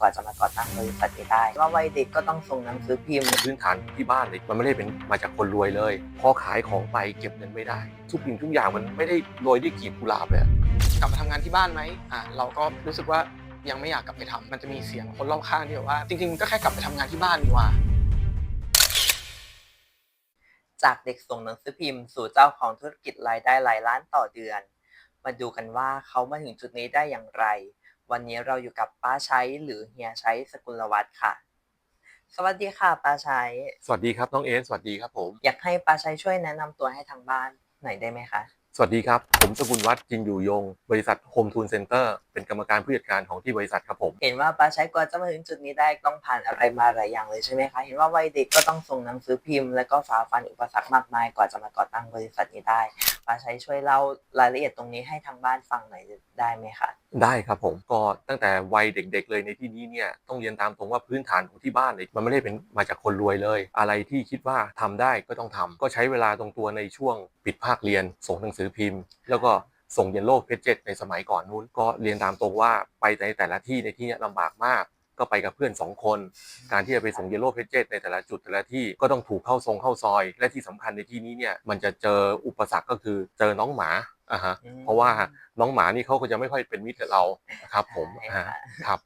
กว่าจะมาก่อตั้งบริษัทนี้ได้ ว่าวัยเด็กก็ต้องส่งหนังสือพิมพ์พื้นฐานที่บ้านเลยมันไม่ได้เป็นมาจากคนรวยเลย พอขายของไปเก็บเงินไม่ได้ ทุกสิ่งทุกอย่างมันไม่ได้โรยด้วยกลีบกุหลาบเลยอะกลับมาทำงานที่บ้านไหมอ่าเราก็รู้สึกว่ายังไม่อยากกลับไปทำมันจะมีเสียงคนรอบข้างที่แบบว่า จริง ๆ ก็แค่กลับไปทำงานที่บ้านดีกว่า จากเด็กส่งหนังสือพิมพ์สู่เจ้าของธุรกิจรายได้หลายล้านต่อเดือน มาดูกันว่าเขามาถึงจุดนี้ได้อย่างไร วันนี้เราอยู่กับป้าใช้หรือเฮียใช้สกุลวัฒน์ค่ะ สวัสดีค่ะป้าใช้สวัสดีครับน้องเอสสวัสดีครับผม อยากให้ป้าใช้ช่วยแนะนำตัวให้ทางบ้านหน่อยได้ไหมคะส วัสดีครับ ผมสกุลวัฒน์จินอยู่ยง บริษัทโฮมทูนเซ็นเตอร์เป็นกรรมการผู้จัดการของที่บริษัทครับผม เห็นว่าป้าใช้กว่าจะมาถึงจุดนี้ได้ต้องผ่านอะไรมาหลายอย่างเลยใช่ไหมคะ เห็นว่าวัยเด็กก็ต้องส่งหนังสือพิมพ์ แล้วก็ฝ่าฟันอุปสรรคมากมายกว่าจะมาก่อตั้งบริษัทนี้ได้ป้าใช้ช่วยเล่ารายละเอียดตรงนี้ให้ทางบ้านฟังหน่อยได้ไหมคะได้ครับผมก็ตั้งแต่วัยเด็กๆเลยในที่นี้เนี่ยต้องเรียนตามตรงว่าพื้นฐานของที่บ้านเนี่ยมันไม่ได้เป็นมาจากคนรวยเลย อะไรที่คิดว่าทำได้ก็ต้องทำก็ใช้เวลาตรงตัวในช่วงปิดภาคเรียนส่งหนังสือพิมพ์ แล้วก็ส่งเยนโล่เพจเจ็ในสมัยก่อนนู้นก็เรียนตามตรงว่าไปในแต่ละที่ในที่นี้ลำบากมาก ก็ไปกับเพื่อนสองคน การที่จะไปส่งเยลโล่เพจเจในแต่ละจุดแต่ละที่ก็ต้องถูกเข้าทรงเข้าซอย และที่สำคัญในที่นี้เนี่ยมันจะเจออุปสรรคก็คือเจอน้องหมาอะฮะเพราะว่าน้องหมานี่เขาก็จะไม่ค่อยเป็นมิตรกับเราครับผมอ่าครับ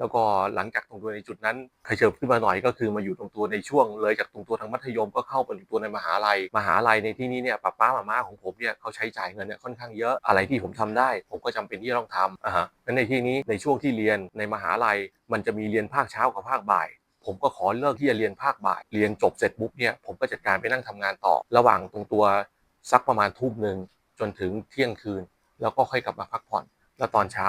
แล้วก็หลังจากตรงตัวในจุดนั้นขยับขึ้นมาหน่อยก็คือมาอยู่ตรงตัวในช่วง เลยจากตรงตัวทางมัธยมก็เข้าไปถึงตัวในมหาลัย มหาลัยในที่นี้เนี่ยป้าป้ามาม่าของผมเนี่ยเขาใช้จ่ายเงินเนี่ยค่อนข้างเยอะอะไรที่ผมทำได้ ผมก็จำเป็นที่จะต้องทำอ่าฮะงั้นในที่นี้ในช่วงที่เรียนในมหาลัย มันจะมีเรียนภาคเช้ากับภาคบ่ายผมก็ขอเลิกที่จะเรียนภาคบ่าย เรียนจบเสร็จปุ๊บเนี่ยผมก็จัดการไปนั่งทำงานต่อ ระหว่างตรงตัวสักประมาณทุ่มหนึ่งจนถึงเที่ยงคืน แล้วก็ค่อยกลับมาพักผ่อน แล้วตอนเช้า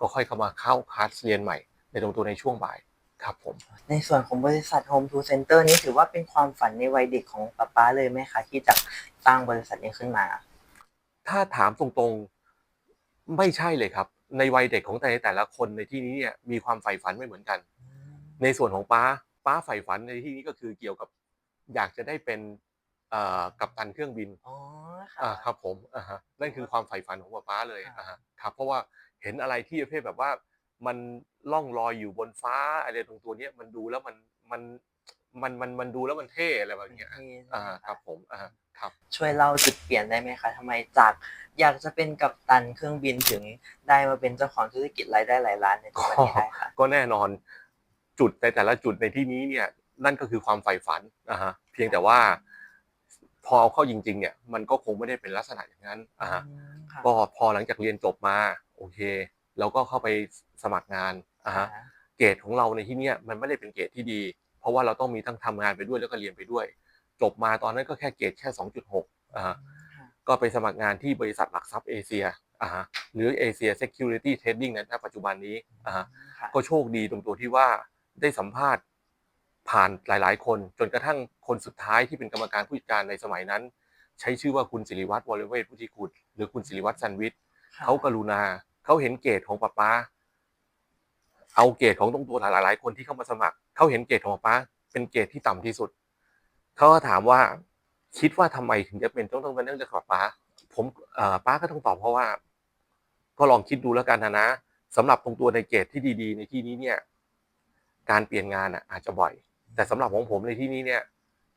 ก็ค่อยเข้ามาเข้าคลาสเรียนใหม่ ในตรงตัวในช่วงบ่ายครับผม ในส่วนของบริษัท Home to Center นี้ถือว่าเป็นความฝันในวัยเด็กของป้าป้าเลยไหมคะที่จะสร้างบริษัทนี้ขึ้นมา ถ้าถามตรงๆไม่ใช่เลยครับ ในวัยเด็กของแต่แต่ละคนในที่นี้เนี่ยมีความใฝ่ฝันไม่เหมือนกัน ในส่วนของป้าป้าใฝ่ฝันในที่นี้ก็คือเกี่ยวกับอยากจะได้เป็นเอ่อกัปตันเครื่องบินอ๋อค่ะอ่าครับผมอ่าฮะนั่นคือความใฝ่ฝันของป้าป้าเลยค่ะอ่าฮะครับเพราะว่าเห็นอะไรที่ประเภทแบบว่า มันล่องลอยอยู่บนฟ้าอะไรตรงตัวเนี้ยมันดูแล้วมันมันมันมันมันดูแล้วมันเท่อะไรแบบเนี้ยนี่อ่านะะครับผมอ่าครับ ช่วยเล่าจุดเปลี่ยนได้ไหมคะทำไมจากอยากจะเป็นกัปตันเครื่องบินถึงได้มาเป็นเจ้าของธุรกิจรายได้หลายล้านในทุกวันนี้ได้ค่ะ ก็แน่นอนจุดในแต่ละจุดในที่นี้เนี่ยนั่นก็คือความใฝ่ฝันนะฮะเพียงแต่ว่า พอเอาเข้าจริง ๆ เนี่ย มันก็คงไม่ได้เป็นลักษณะอย่างนั้นอ่าฮะอืมค่ะก็พอหลังจากเรียนจบมา โอเค เราก็เข้าไปสมัครงานอ่าฮะอ่าเกรดของเราในที่เนี้ยมันไม่ได้เป็นเกรดที่ดี เพราะว่าเราต้องมีทั้งทำงานไปด้วยแล้วก็เรียนไปด้วย จบมาตอนนั้นก็แค่เกรดแค่ 2.6อ่าฮะค่ะก็ไปสมัครงานที่บริษัทหลักทรัพย์เอเชียอ่าฮะหรือ Asia Security Trading นะณปัจจุบันนี้อ่าฮะค่ะก็โชคดีตรงตัวที่ว่าได้สัมภาษณ์ผ่านหลาย ๆ คน จนกระทั่งคนสุดท้ายที่เป็นกรรมการผู้จัดการในสมัยนั้น ใช้ชื่อว่าคุณศิริวัตรวรเวทพุทธิคุณหรือคุณศิริวัตรสันวิทย์ค่ะเขากรุณา เขาเห็นเกรดของป้าป้า เอาเกรดของตรงตัวหลาย ๆ คนที่เข้ามาสมัคร เขาเห็นเกรดของป้าป้าเป็นเกรดที่ต่ำที่สุด เขาก็ถามว่าคิดว่าทำไมถึงจะเป็นต้องต้องเป็นเรื่องเกี่ยวกับป้า ผมเอ่อป้าก็ต้องตอบเพราะว่า ก็ลองคิดดูแล้วกันนะนะสำหรับตรงตัวในเกรดที่ดี ๆ ในที่นี้เนี่ย การเปลี่ยนงานอะ อาจจะบ่อย แต่สำหรับของผมในที่นี้เนี่ย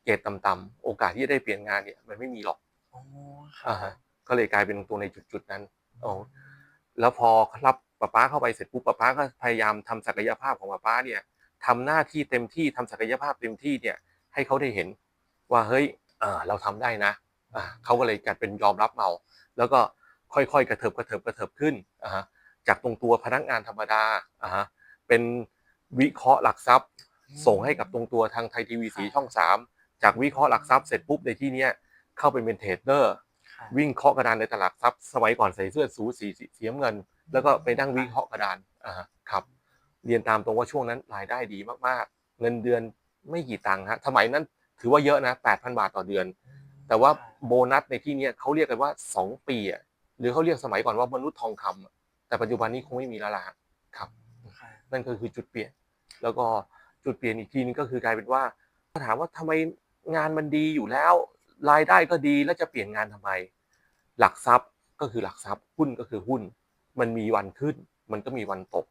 เกรดต่ำๆโอกาสที่จะได้เปลี่ยนงานเนี่ย มันไม่มีหรอกอ๋ออ่าค่ะฮะก็เลยกลายเป็นตัวในจุดๆนั้นอ๋อ แล้วพอรับป้าป้าเข้าไปเสร็จปุ๊บป้าป้าก็พยายามทำศักยภาพของป้าป้าเนี่ยทำหน้าที่เต็มที่ทำศักยภาพเต็มที่เนี่ยให้เขาได้เห็น ว่าเฮ้ยเออเราทำได้นะเขาก็เลยกลายเป็นยอมรับเราแล้วก็ค่อยๆกระเถิบกระเถิบกระเถิบขึ้นอ่าฮะจากตรงตัวพนักงานธรรมดาอ่าฮะเป็นวิเคราะห์หลักทรัพย์ ส่งให้กับตรงตัวทางไทยทีวีสีช่องสามจากวิเคราะห์หลักทรัพย์เสร็จปุ๊บในที่เนี้ยเข้าไปเป็นเทรดเดอร์ วิ่งเคาะกระดานในตลาดทรัพย์สมัยก่อนใส่เสื้อสูสีสีสีน้ำเงิน แล้วก็ไปนั่งวิเคราะห์กระดานอ่าครับ เรียนตามตรงว่าช่วงนั้นรายได้ดีมากๆ เงินเดือนไม่กี่ตังค์ฮะสมัยนั้นถือว่าเยอะนะ8,000 บาทต่อเดือน แต่ว่าโบนัสในที่เนี้ยเขาเรียกกันว่า 2 ปีอะหรือเขาเรียกสมัยก่อนว่ามนุษย์ทองคำอะแต่ปัจจุบันนี้คงไม่มีแล้วล่ะครับค่ะนั่นก็คือจุดเปลี่ยน แล้วก็จุดเปลี่ยนอีกทีนึงก็คือกลายเป็นว่าถามว่าทำไมงานมันดีอยู่แล้ว รายได้ก็ดีแล้วจะเปลี่ยนงานทำไม หลักทรัพย์ก็คือหลักทรัพย์หุ้นก็คือหุ้น มันมีวันขึ้น มันก็มีวันตก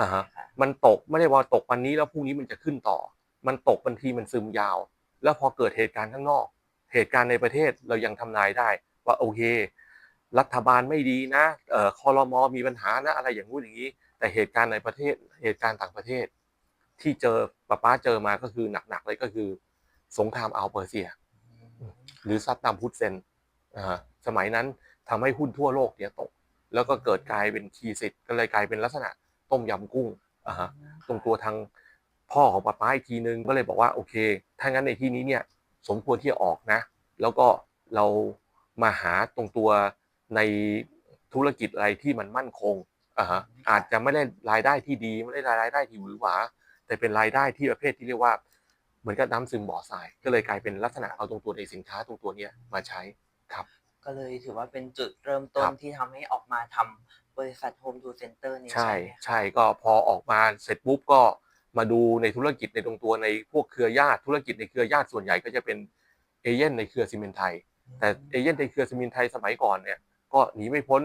อ่าฮะค่ะมันตกไม่ได้ว่าตกวันนี้แล้วพรุ่งนี้มันจะขึ้นต่อ มันตกบางทีมันซึมยาว แล้วพอเกิดเหตุการณ์ข้างนอก เหตุการณ์ในประเทศเรายังทำนายได้ ว่าโอเค รัฐบาลไม่ดีนะเอ่อคอรมอมีปัญหานะอะไรอย่างงู้นอย่างนี้ แต่เหตุการณ์ในประเทศเหตุการณ์ต่างประเทศ ที่เจอป้าป้าเจอมาก็คือหนักๆเลยก็คือ สงครามอัลเปอร์เซีย หรือซัดดัมฮุสเซนสมัยนั้นทำให้หุ้นทั่วโลกเนี่ยตก แล้วก็เกิดกลายเป็นคีสิทธ์ก็เลยกลายเป็นลักษณะต้มยำกุ้งตรงตัวทางพ่อของป้าป้าอีกทีนึงก็เลยบอกว่าโอเค ถ้างั้นในที่นี้เนี่ยสมควรที่จะออกนะ แล้วก็เรามาหาตรงตัวในธุรกิจอะไรที่มันมั่นคงอาฮะอาจจะไม่ได้รายได้ที่ดีไม่ได้รายได้ที่หวือหวา แต่เป็นรายได้ที่ประเภทที่เรียกว่า เหมือนกับน้ำซึมบ่อทราย ก็เลยกลายเป็นลักษณะเอาตรงตัวในสินค้าตรงตัวเนี้ยมาใช้ครับ ก็เลยถือว่าเป็นจุดเริ่มต้คนรับที่ทำให้ออกมาทำบริษัท Home to Center นี้ใช่ใช่ไหมคะใช่ก็พอออกมาเสร็จปุ๊บก็มาดูในธุรกิจในตรงตัวในพวกเครือญาติธุรกิจในเครือญาติส่วนใหญ่ก็จะเป็นเอเย่นในเครือซีเมนต์ไทย แต่เอเย่นในเครือซีเมนต์ไทยสมัยก่อนเนี่ยก็หนีไม่พ้น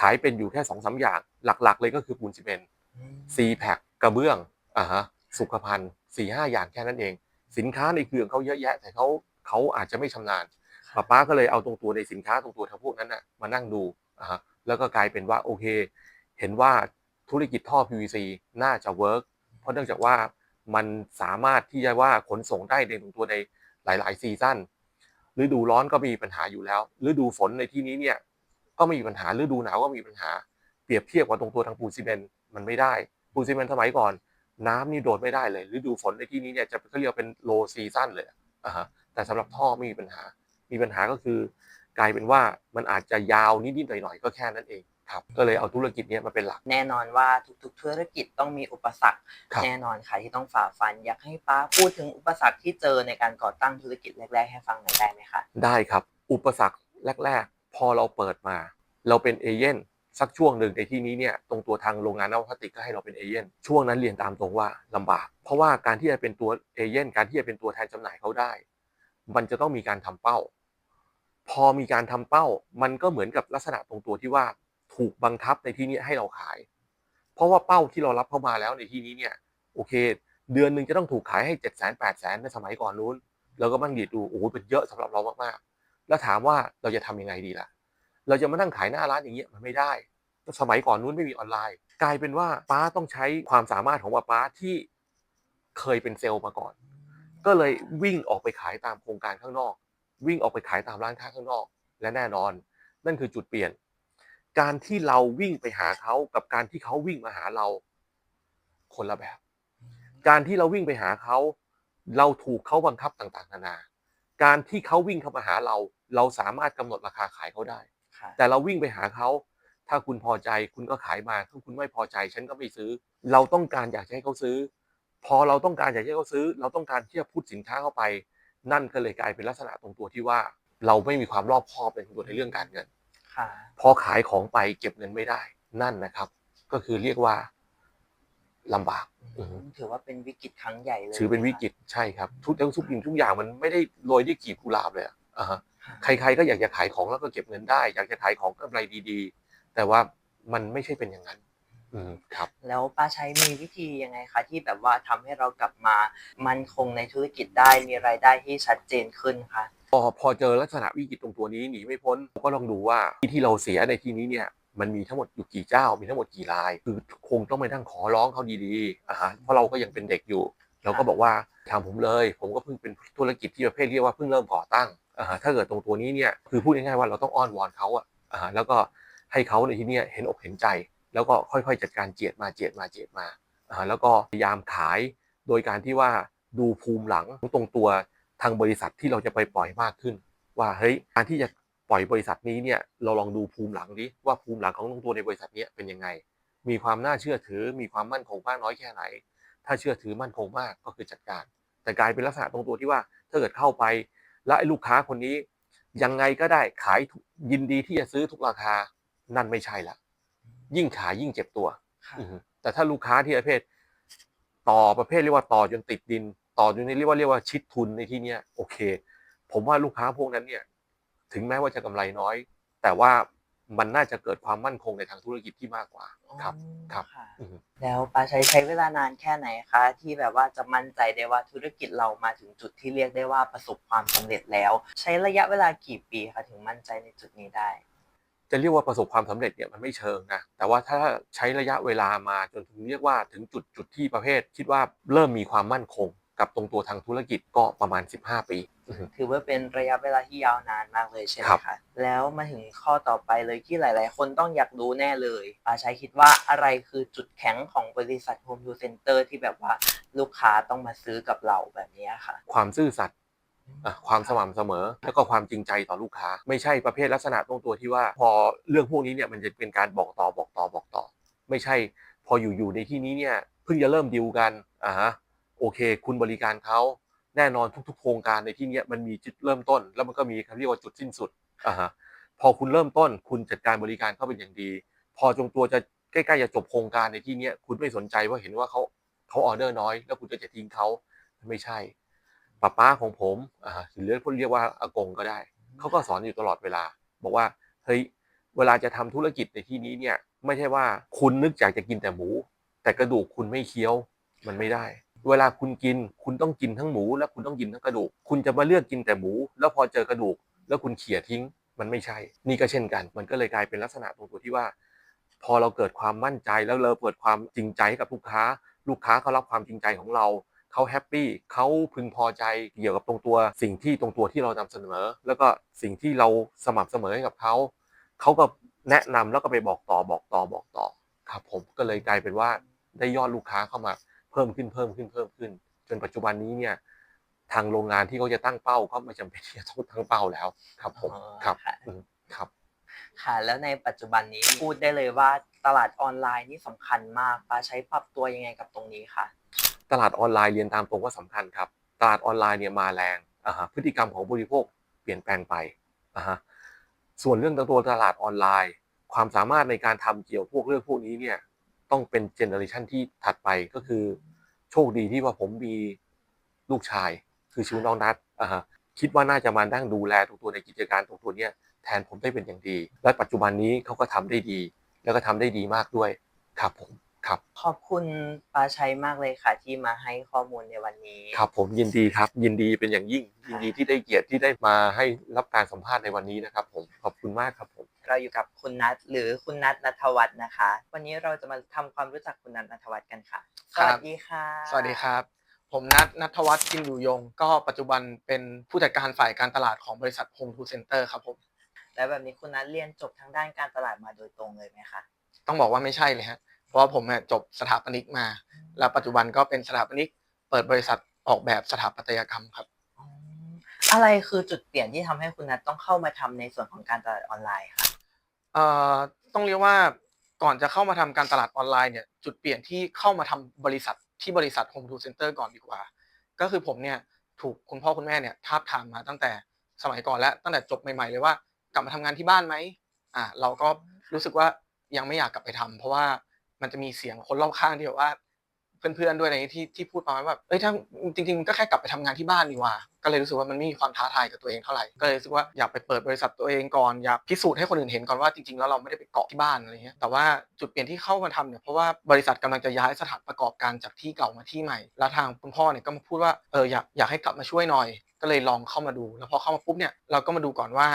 ขายเป็นอยู่แค่สองสามอย่างหลักๆ เลยก็คือปูนซีเมนต์อืมซีแพคกระเบื้องอ่าฮะสุขภัณฑ์สี่ห้าอย่างแค่นั้นเอง สินค้าในเครือของเขาเยอะแยะ แต่เขาเขาอาจจะไม่ชำนาญป้าป้าก็เลยเอาตรงตัวในสินค้าตรงตัวทั้งพวกนั้นนะมานั่งดูอ่าฮะแล้วก็กลายเป็นว่าโอเค เห็นว่าธุรกิจท่อ PVC น่าจะเวิร์กเพราะเนื่องจากว่ามันสามารถที่จะว่าขนส่งได้ในตรงตัวในหลาย ๆ ซีซั่นฤดูร้อนก็มีปัญหาอยู่แล้วฤดูฝนในที่นี้เนี่ยก็ไม่มีปัญหาฤดูหนาวก็มีปัญหา เปรียบเทียบกับตรงตัวทางปูนซีเมนต์มันไม่ได้ปูนซีเมนต์สมัยก่อน น้ำนี่โดดไม่ได้เลยฤดูฝนในที่นี้เนี่ยจะเขาเรียกว่าเป็นโลซีซั่นเลยอะอ่าฮะแต่สำหรับท่อไม่มีปัญหา มีปัญหาก็คือกลายเป็นว่ามันอาจจะยาวนิดๆหน่อยๆก็แค่นั้นเองครับก็เลยเอาธุรกิจเนี้ยมาเป็นหลัก แน่นอนว่าทุกๆ ธุรกิจต้องมีอุปสรรคครับแน่นอนค่ะที่ต้องฝ่าฟัน อยากให้ป้าพูดถึงอุปสรรคที่เจอในการก่อตั้งธุรกิจแรก ๆ ให้ฟังหน่อยได้ไหมคะได้ครับ อุปสรรคแรก ๆ พอเราเปิดมา เราเป็นเอเย่น สักช่วงหนึ่งในที่นี้เนี่ยตรงตัวทางโรงงานนวัตพลาสติกก็ให้เราเป็นเอเย่นช่วงนั้นเรียนตามตรงว่าลำบาก เพราะว่าการที่จะเป็นตัวเอเย่นการที่จะเป็นตัวแทนจำหน่ายเขาได้ มันจะต้องมีการทำเป้า พอมีการทำเป้า มันก็เหมือนกับลักษณะตรงตัวที่ว่าถูกบังคับในที่นี้ให้เราขาย เพราะว่าเป้าที่เรารับเข้ามาแล้วในที่นี้เนี่ยโอเค เดือนหนึ่งจะต้องถูกขายให้เจ็ดแสนแปดแสนในสมัยก่อนนู้นเราก็บังดีดดูโอ้โหเป็นเยอะสำหรับเรามากๆ แล้วถามว่าเราจะทำยังไงดีล่ะ เราจะมานั่งขายหน้าร้านอย่างเงี้ยมันไม่ได้ สมัยก่อนนู้นไม่มีออนไลน์ กลายเป็นว่าป้าต้องใช้ความสามารถของป้าที่เคยเป็นเซลล์มาก่อน ก็เลยวิ่งออกไปขายตามโครงการข้างนอก วิ่งออกไปขายตามร้านค้าข้างนอก และแน่นอน นั่นคือจุดเปลี่ยน การที่เราวิ่งไปหาเขากับการที่เขาวิ่งมาหาเรา คนละแบบ การที่เราวิ่งไปหาเขา เราถูกเขาบังคับต่างๆ นานา การที่เขาวิ่งเข้ามาหาเรา เราสามารถกำหนดราคาขายเขาได้ แต่เราวิ่งไปหาเขา ถ้าคุณพอใจคุณก็ขายมาถ้าคุณไม่พอใจ ฉันก็ไม่ซื้อ เราต้องการอยากจะให้เขาซื้อ พอเราต้องการอยากให้เขาซื้อ เราต้องการที่จะพูดสินค้าเข้าไป นั่นก็เลยกลายเป็นลักษณะตรงตัวที่ว่า เราไม่มีความรอบคอบในตัวในเรื่องการเงินค่ะพอขายของไปเก็บเงินไม่ได้ นั่นนะครับ ก็คือเรียกว่าลำบากอือฮึถือว่าเป็นวิกฤตครั้งใหญ่เลยถือเป็นวิกฤตใช่ครับ ทุกทุกสิ่งทุกอย่างมันไม่ได้โรยด้วยกลีบกุหลาบเลยอะอ่าฮะค่ะ ใครๆก็อยากจะขายของแล้วก็เก็บเงินได้ อยากจะขายของกำไรดีๆ แต่ว่ามันไม่ใช่เป็นอย่างนั้น อืมครับ แล้วป้าใช้มีวิธียังไงคะที่แบบว่าทำให้เรากลับมามั่นคงในธุรกิจได้มีรายได้ที่ชัดเจนขึ้นคะพอพอเจอลักษณะวิกฤตตรงตัวนี้หนีไม่พ้นก็ลองดูว่าที่ที่เราเสียในที่นี้เนี่ยมันมีทั้งหมดอยู่กี่เจ้า มีทั้งหมดกี่ราย คือคงต้องไปนั่งขอร้องเขาดีๆอ่าฮะเพราะเราก็ยังเป็นเด็กอยู่ เราก็บอกว่าทำผมเลย ผมก็เพิ่งเป็นธุรกิจที่ประเภทเรียกว่าเพิ่งเริ่มก่อตั้งอ่าฮะ ถ้าเกิดตรงตัวนี้เนี่ยคือพูดง่ายๆว่าเราต้องอ้อนวอนเขาอะแล้วก็ให้เขาในที่นี้เห็นอกเห็นใจ แล้วก็ค่อยๆ จัดการเจียดมาเจียดมาเจียดมา แล้วก็พยายามขายโดยการที่ว่าดูภูมิหลังตรงตัวทางบริษัทที่เราจะไปปล่อยมากขึ้น ว่าเฮ้ยการที่จะปล่อยบริษัทนี้เนี่ยเราลองดูภูมิหลังดิว่าภูมิหลังของตรงตัวในบริษัทเนี้ยเป็นยังไง มีความน่าเชื่อถือ มีความมั่นคงมากน้อยแค่ไหน ถ้าเชื่อถือมั่นคงมากก็คือจัดการ แต่กลายเป็นลักษณะตรงตัวที่ว่าถ้าเกิดเข้าไป แล้วไอ้ลูกค้าคนนี้ยังไงก็ได้ขายทุกยินดีที่จะซื้อทุกราคา นั่นไม่ใช่ละยิ่งขายยิ่งเจ็บตัวค่ะอือฮึแต่ถ้าลูกค้าที่ประเภท ต่อประเภทเรียกว่าต่อจนติดดิน ต่อจนเรียกว่าเรียกว่าชิดทุนในที่เนี้ยโอเค ผมว่าลูกค้าพวกนั้นเนี่ย ถึงแม้ว่าจะกำไรน้อย แต่ว่า มันน่าจะเกิดความมั่นคงในทางธุรกิจที่มากกว่าครับอ๋อครับค่ะอืมแล้วปาใช้ใช้เวลานานแค่ไหนคะ ที่แบบว่าจะมั่นใจได้ว่าธุรกิจเรามาถึงจุดที่เรียกได้ว่าประสบความสำเร็จแล้ว ใช้ระยะเวลากี่ปีคะถึงมั่นใจในจุดนี้ได้ จะเรียกว่าประสบความสำเร็จเนี่ยมันไม่เชิงนะแต่ว่าถ้าใช้ระยะเวลามาจนถึงเรียกว่าถึงจุดจุดที่ประเภท คิดว่าเริ่มมีความมั่นคง กับตรงตัวทางธุรกิจก็ประมาณ 15 ปีอือฮึถือว่าเป็นระยะเวลาที่ยาวนานมากเลยใช่ไหมครับคะแล้วมาถึงข้อต่อไปเลยที่หลาย ๆ คนต้องอยากรู้แน่เลยปาใช้คิดว่าอะไรคือจุดแข็งของบริษัท Home to Center ที่แบบว่าลูกค้าต้องมาซื้อกับเราแบบนี้ค่ะ ความซื่อสัตย์อะความสม่ำเสมอ แล้วก็ความจริงใจต่อลูกค้า ไม่ใช่ประเภทลักษณะตรงตัวที่ว่า พอเรื่องพวกนี้เนี่ยมันจะเป็นการบอกต่อบอกต่อบอกต่อ ไม่ใช่พออยู่ๆในที่นี้เนี่ยเพิ่งจะเริ่มดิวกันอ่าฮะ โอเค คุณบริการเขาแน่นอนทุก ๆ โครงการในที่นี้มันมีจุดเริ่มต้น แล้วมันก็มีคำเรียกว่าจุดสิ้นสุดอ่าฮะพอคุณเริ่มต้น คุณจัดการบริการเขาเป็นอย่างดี พอจงตัวจะใกล้ๆจะจบโครงการในที่นี้คุณไม่สนใจว่าเห็นว่าเขาเขาออเดอร์น้อย แล้วคุณจะจะทิ้งเขาไม่ใช่ป้าป้าของผมอ่าหรือเรียกเรียกว่าอากงก็ได้เขาก็สอนอยู่ตลอดเวลา บอกว่าเฮ้ยเวลาจะทำธุรกิจในที่นี้เนี่ย ไม่ใช่ว่าคุณนึกอยากจะกินแต่หมู แต่กระดูกคุณไม่เคี้ยวมันไม่ได้ เวลาคุณกิน คุณต้องกินทั้งหมู และคุณต้องกินทั้งกระดูก คุณจะมาเลือกกินแต่หมู แล้วพอเจอกระดูก แล้วคุณเขี่ยทิ้ง มันไม่ใช่ นี่ก็เช่นกัน มันก็เลยกลายเป็นลักษณะตรงตัวที่ว่า พอเราเกิดความมั่นใจแล้วเราเปิดความจริงใจให้กับลูกค้า ลูกค้าเขารับความจริงใจของเราเขาแฮปปี้เขาพึงพอใจเกี่ยวกับตรงตัว สิ่งที่ตรงตัวที่เรานำเสนอ แล้วก็สิ่งที่เราสม่ำเสมอให้กับเขาเขาก็แนะนำแล้วก็ไปบอกต่อบอกต่อบอกต่อครับผมก็เลยกลายเป็นว่าได้ยอดลูกค้าเข้ามา เพิ่มขึ้นเพิ่มขึ้นเพิ่มขึ้น จนปัจจุบันนี้เนี่ยทางโรงงานที่เขาจะตั้งเป้าก็ไม่จำเป็นที่จะต้องตั้งเป้าแล้วครับผมอ๋อครับค่ะ อืมครับ ค่ะแล้วในปัจจุบันนี้พูดได้เลยว่าตลาดออนไลน์นี่สำคัญมากปาใช้ปรับตัวยังไงกับตรงนี้ค่ะ ตลาดออนไลน์เรียนตามตรงว่าสำคัญครับ ตลาดออนไลน์เนี่ยมาแรงอ่าฮะพฤติกรรมของผู้บริโภคเปลี่ยนแปลงไปอ่าฮะส่วนเรื่องตัวตลาดออนไลน์ ความสามารถในการทำเกี่ยวพวกเรื่องพวกนี้เนี่ย ต้องเป็นเจเนอเรชันที่ถัดไปก็คือ โชคดีที่ว่าผมมีลูกชาย คือชื่อน้องนัทอ่าฮะคิดว่าน่าจะมานั่งดูแลตรงตัวในกิจการตรงตัวเนี้ยแทนผมได้เป็นอย่างดี และปัจจุบันนี้เขาก็ทำได้ดี แล้วก็ทำได้ดีมากด้วยครับผมครับ ขอบคุณปาชัยมากเลยค่ะ ที่มาให้ข้อมูลในวันนี้ ครับผมยินดีครับ ยินดีเป็นอย่างยิ่ง ยินดีที่ได้เกียรติที่ได้มาให้รับการสัมภาษณ์ในวันนี้นะครับ ผมขอบคุณมากครับผม เราอยู่กับคุณนัทหรือคุณนัทนัทวัฒน์นะคะ วันนี้เราจะมาทำความรู้จักคุณนัทนัทวัฒน์กันค่ะ สครับ วัสดีค่ะ สวัสดีครับ ผมนัทนัทวัฒน์กินอยู่ยง ก็ปัจจุบันเป็นผู้จัดการฝ่ายการตลาดของบริษัท Home to Center ครับผม แล้วแบบนี้คุณนัทเรียนจบทางด้านการตลาดมาโดยตรงเลยไหมคะ ต้องบอกว่าไม่ใช่เลยฮะ เพราะว่าผมเนี่ยจบสถาปนิกมา แล้วปัจจุบันก็เป็นสถาปนิก เปิดบริษัทออกแบบสถาปัตยกรรมครับอ๋ออะไรคือจุดเปลี่ยนที่ทำให้คุณนัทต้องเข้ามาทำในส่วนของการตลาดออนไลน์ค่ะ เอ่อต้องเรียกว่าก่อนจะเข้ามาทำการตลาดออนไลน์เนี่ยจุดเปลี่ยนที่เข้ามาทำบริษัทที่บริษัท Home to Center ก่อนดีกว่า ก็คือผมเนี่ยถูกคุณพ่อคุณแม่เนี่ยทาบทามมาตั้งแต่สมัยก่อนแล้วตั้งแต่จบใหม่ๆเลยว่ากลับมาทำงานที่บ้านไหมอ่าเราก็รู้สึกว่ายังไม่อยากกลับไปทำเพราะว่ามันจะมีเสียงคนรอบข้างที่แบบว่า เพื่อนๆด้วยอะไรอย่างนี้ที่ที่พูดประมาณว่าแบบเอ้ยถ้าจริงๆก็แค่กลับไปทำงานที่บ้านดีกว่า ก็เลยรู้สึกว่ามันไม่มีความท้าทายกับตัวเองเท่าไหร่ก็เลยรู้สึกว่าอยากไปเปิดบริษัทตัวเองก่อนอยากพิสูจน์ให้คนอื่นเห็นก่อนว่าจริงๆแล้วเราไม่ได้ไปเกาะที่บ้านอะไรเงี้ยแต่ว่าจุดเปลี่ยนที่เข้ามาทำเนี่ยเพราะว่าบริษัทกำลังจะย้ายสถานประกอบการจากที่เก่ามาที่ใหม่แล้วทางคุณพ่อเนี่ยก็มาพูดว่าเอออยากอยากให้กลับมาช่วยหน่อย ก็เลยลองเข้ามาดู แล้วพอเข้ามาปุ๊บเนี่ยเราก็มาดูก่อนว่า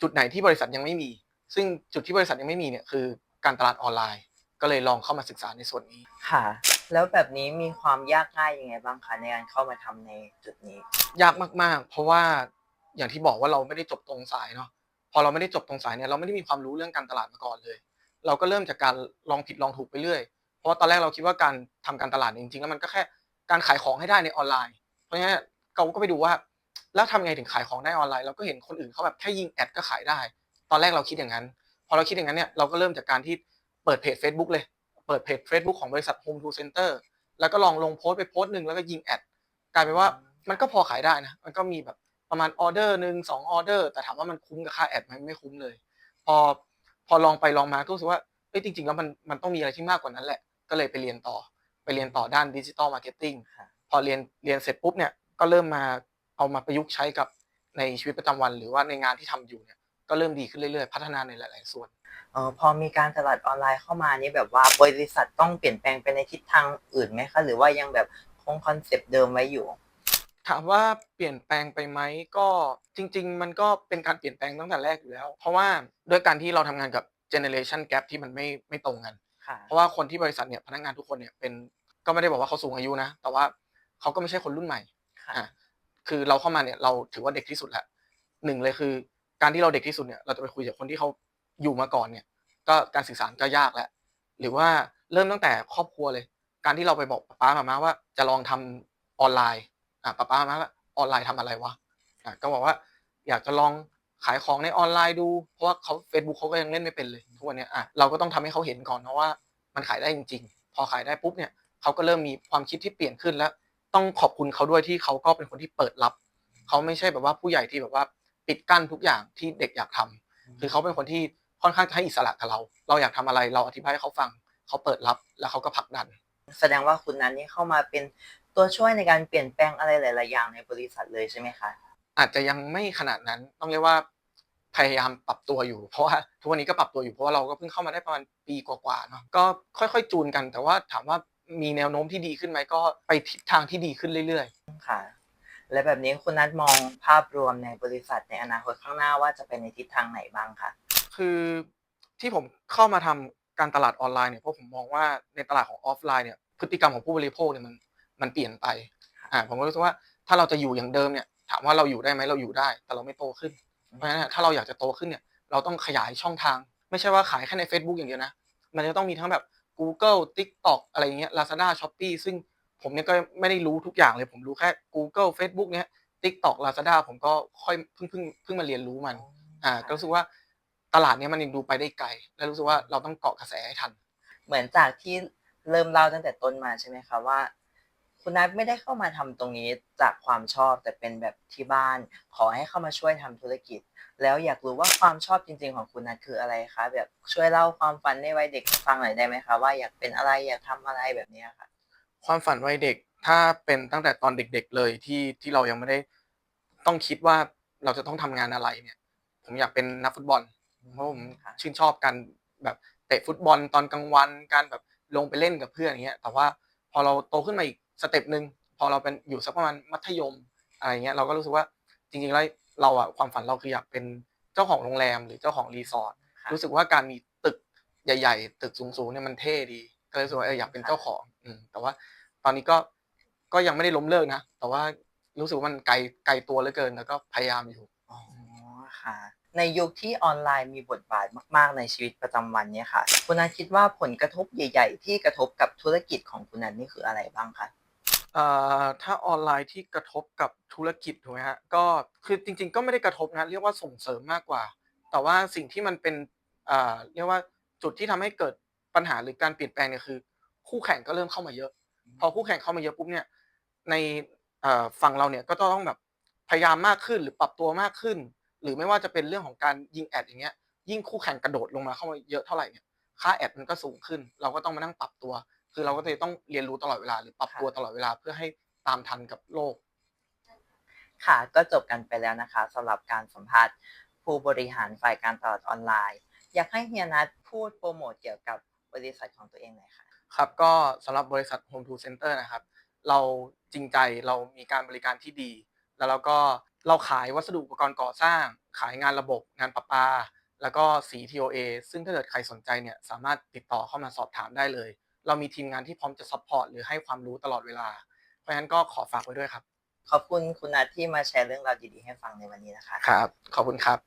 จุดไหนที่บริษัทยังไม่มี ซึ่งจุดที่บริษัทยังไม่มีเนี่ยคือการตลาดออนไลน์ ก็เลยลองเข้ามาศึกษาในส่วนนี้ค่ะ แล้วแบบนี้มีความยากง่ายยังไงบ้างคะในการเข้ามาทำในจุดนี้ ยากมากๆ เพราะว่าอย่างที่บอกว่าเราไม่ได้จบตรงสายเนาะพอเราไม่ได้จบตรงสายเนี่ยเราไม่ได้มีความรู้เรื่องการตลาดมาก่อนเลย เราก็เริ่มจากการลองผิดลองถูกไปเรื่อย เพราะว่าตอนแรกเราคิดว่าการทำการตลาดเนี่ยจริงๆแล้วมันก็แค่การขายของให้ได้ในออนไลน์ เพราะงั้นเราก็ไปดูว่า แล้วทำไงถึงขายของได้ออนไลน์เราก็เห็นคนอื่นเขาแบบแค่ยิงแอดก็ขายได้ ตอนแรกเราคิดอย่างนั้น พอเราคิดอย่างนั้นเนี่ยเราก็เริ่มจากการที่เปิดเพจ Facebook เลย เปิดเพจ Facebook ของบริษัท Home to Center แล้วก็ลองลงโพสต์ไปโพสต์หนึ่งแล้วก็ยิงแอดกลายเป็นว่ามันก็พอขายได้นะ มันก็มีแบบประมาณออเดอร์หนึ่งสองออเดอร์แต่ถามว่ามันคุ้มกับค่าแอดไหมไม่คุ้มเลย พอพอลองไปลองมาก็รู้สึกว่าเอ้ยจริง ๆ แล้วมันมันต้องมีอะไรที่มากกว่านั้นแหละ ก็เลยไปเรียนต่อไปเรียนต่อด้านดิจิตอลมาร์เก็ตติ้งค่ะพอเรียนเรียนเสร็จปุ๊บเนี่ยก็เริ่มมาเอามาประยุกต์ใช้กับในชีวิตประจำวัน หรือว่าในงานที่ทำอยู่เนี่ยก็เริ่มดีขึ้นเรื่อยๆ พัฒนาในหลาย ๆ ส่วนเออพอมีการตลาดออนไลน์เข้ามานี่แบบว่าบริษัทต้องเปลี่ยนแปลงไปในทิศทางอื่นไหมคะหรือว่ายังแบบคงคอนเซปต์เดิมไว้อยู่ ถามว่าเปลี่ยนแปลงไปไหมก็จริง ๆ มันก็เป็นการเปลี่ยนแปลงตั้งแต่แรกอยู่แล้ว เพราะว่าด้วยการที่เราทำงานกับ generation gap ที่มันไม่ไม่ตรงกันค่ะเพราะว่าคนที่บริษัทเนี่ยพนักงานทุกคนเนี่ยเป็นก็ไม่ได้บอกว่าเขาสูงอายุนะ แต่ว่าเขาก็ไม่ใช่คนรุ่นใหม่ค่ะอะคือเราเข้ามาเนี่ยเราถือว่าเด็กที่สุดแล้วหนึ่งเลยคือ การที่เราเด็กที่สุดเนี่ยเราจะไปคุยกับคนที่เขา อยู่มาก่อนเนี่ย ก็การสื่อสารก็ยากแล้วหรือว่าเริ่มตั้งแต่ครอบครัวเลย การที่เราไปบอกป้ามามาว่าจะลองทำออนไลน์อะป้าป้ามามาว่าออนไลน์ทำอะไรวะอะก็บอกว่าอยากจะลองขายของในออนไลน์ดู เพราะว่าเขา Facebook เขาก็ยังเล่นไม่เป็นเลยทุกวันนี้อะเราก็ต้องทำให้เขาเห็นก่อนนะว่า มันขายได้จริง ๆ พอขายได้ปุ๊บเนี่ยเขาก็เริ่มมีความคิดที่เปลี่ยนขึ้นแล้ว ต้องขอบคุณเขาด้วยที่เขาก็เป็นคนที่เปิดรับเขาไม่ใช่แบบว่าผู้ใหญ่ที่แบบว่าปิดกั้นทุกอย่างที่เด็กอยากทำคือเขาเป็นคนที่ ค่อนข้างจะให้อิสระกับเรา เราอยากทำอะไรเราอธิบายให้เขาฟัง เขาเปิดรับแล้วเขาก็ผลักดัน แสดงว่าคุณนั้นนี่เข้ามาเป็นตัวช่วยในการเปลี่ยนแปลงอะไรหลาย ๆ อย่างในบริษัทเลยใช่ไหมคะ อาจจะยังไม่ขนาดนั้นต้องเรียกว่าพยายามปรับตัวอยู่ เพราะว่าทุกวันนี้ก็ปรับตัวอยู่เพราะว่าเราก็เพิ่งเข้ามาได้ประมาณปีกว่าๆเนาะก็ค่อยๆจูนกัน แต่ว่าถามว่ามีแนวโน้มที่ดีขึ้นไหมก็ไปทิศทางที่ดีขึ้นเรื่อยค่ะ และแบบนี้คุณนัทมองภาพรวมในบริษัทในอนาคตข้างหน้าว่าจะไปในทิศทางไหนบ้างคะๆ คือที่ผมเข้ามาทำการตลาดออนไลน์เนี่ยเพราะผมมองว่าในตลาดของออฟไลน์เนี่ยพฤติกรรมของผู้บริโภคเนี่ยมันมันเปลี่ยนไปอ่าผมก็รู้สึกว่าถ้าเราจะอยู่อย่างเดิมเนี่ยถามว่าเราอยู่ได้ไหมเราอยู่ได้ แต่เราไม่โตขึ้นเพราะฉะนั้นอะถ้าเราอยากจะโตขึ้นเนี่ยเราต้องขยายช่องทาง ไม่ใช่ว่าขายแค่ใน Facebook อย่างเดียวนะ มันจะต้องมีทั้งแบบ Google TikTok อะไรอย่างเงี้ย Lazada Shopee ซึ่งผมเนี่ยก็ไม่ได้รู้ทุกอย่างเลย ผมรู้แค่ Google Facebook เนี้ย TikTok Lazada ผมก็ค่อยเพิ่งเพิ่งเพิ่งมาเรียนรู้มันอ่าก็รู้สึกว่า ตลาดเนี้ยมันยังดูไปได้ไกล และรู้สึกว่าเราต้องเกาะกระแสให้ทัน เหมือนจากที่เริ่มเล่าตั้งแต่ต้นมาใช่ไหมคะว่า คุณนัทไม่ได้เข้ามาทำตรงนี้จากความชอบแต่เป็นแบบที่บ้าน ขอให้เข้ามาช่วยทำธุรกิจ แล้วอยากรู้ว่าความชอบจริง ๆ ของคุณนัทคืออะไรคะแบบช่วยเล่าความฝันในวัยเด็กให้ฟังหน่อยได้ไหมคะว่าอยากเป็นอะไรอยากทำอะไรแบบเนี้ยค่ะ ความฝันวัยเด็กถ้าเป็นตั้งแต่ตอนเด็ก ๆ เลยที่ที่เรายังไม่ได้ต้องคิดว่าเราจะต้องทำงานอะไรเนี่ย ผมอยากเป็นนักฟุตบอล เพราะผมค่ะชื่นชอบการแบบเตะฟุตบอลตอนกลางวันการแบบลงไปเล่นกับเพื่อนอย่างเงี้ย แต่ว่าพอเราโตขึ้นมาอีกสเต็ปหนึ่งพอเราเป็นอยู่สักประมาณมัธยมอะไรเงี้ยเราก็รู้สึกว่าจริงๆแล้วเราอะความฝันเราคืออยากเป็นเจ้าของโรงแรมหรือเจ้าของรีสอร์ทค่ะรู้สึกว่าการมีตึกใหญ่ ๆ ตึกสูงๆเนี่ยมันเท่ดี ก็เลยรู้สึกว่าเอออยากเป็นเจ้าของอืมแต่ว่าตอนนี้ก็ก็ยังไม่ได้ล้มเลิกนะแต่ว่ารู้สึกว่ามันไกลไกลตัวเหลือเกินแล้วก็พยายามอยู่อ๋อค่ะ ในยุคที่ออนไลน์มีบทบาทมากๆ ในชีวิตประจำวันเนี่ยค่ะ คุณนัทคิดว่าผลกระทบใหญ่ ๆ ที่กระทบกับธุรกิจของคุณนัทนี่คืออะไรบ้างคะเอ่อถ้าออนไลน์ที่กระทบกับธุรกิจถูกไหมฮะก็คือจริง ๆ ก็ไม่ได้กระทบนะเรียกว่าส่งเสริมมากกว่า แต่ว่าสิ่งที่มันเป็นอ่าเรียกว่าจุดที่ทำให้เกิดปัญหาหรือการเปลี่ยนแปลงเนี่ยคือ คู่แข่งก็เริ่มเข้ามาเยอะ พอคู่แข่งเข้ามาเยอะปุ๊บเนี่ยในเอ่อฝั่งเราเนี่ยก็ต้องแบบพยายามมากขึ้นหรือปรับตัวมากขึ้น หรือไม่ว่าจะเป็นเรื่องของการยิงแอดอย่างเงี้ยยิ่งคู่แข่งกระโดดลงมาเข้ามาเยอะเท่าไหร่เนี่ยค่าแอดมันก็สูงขึ้น เราก็ต้องมานั่งปรับตัว คือเราก็จะต้องเรียนรู้ตลอดเวลา หรือปรับตัวตลอดเวลาเพื่อให้ตามทันกับโลก ค่ะก็จบกันไปแล้วนะคะสำหรับการสัมภาษณ์ผู้บริหารฝ่ายการตลาดออนไลน์ อยากให้เฮียนัทพูดโปรโมทเกี่ยวกับบริษัทของตัวเองหน่อยค่ะครับก็สำหรับบริษัท Home to Center นะครับ เราจริงใจเรามีการบริการที่ดี แล้วเราก็ เราขายวัสดุอุปกรณ์ก่อสร้าง ขายงานระบบ งานประปา แล้วก็สี TOA ซึ่งถ้าเกิดใครสนใจเนี่ยสามารถติดต่อเข้ามาสอบถามได้เลย เรามีทีมงานที่พร้อมจะซัพพอร์ตหรือให้ความรู้ตลอดเวลา เพราะฉะนั้นก็ขอฝากไว้ด้วยครับ ขอบคุณคุณนัทที่มาแชร์เรื่องราวดีๆให้ฟังในวันนี้นะคะ ครับ ขอบคุณครับ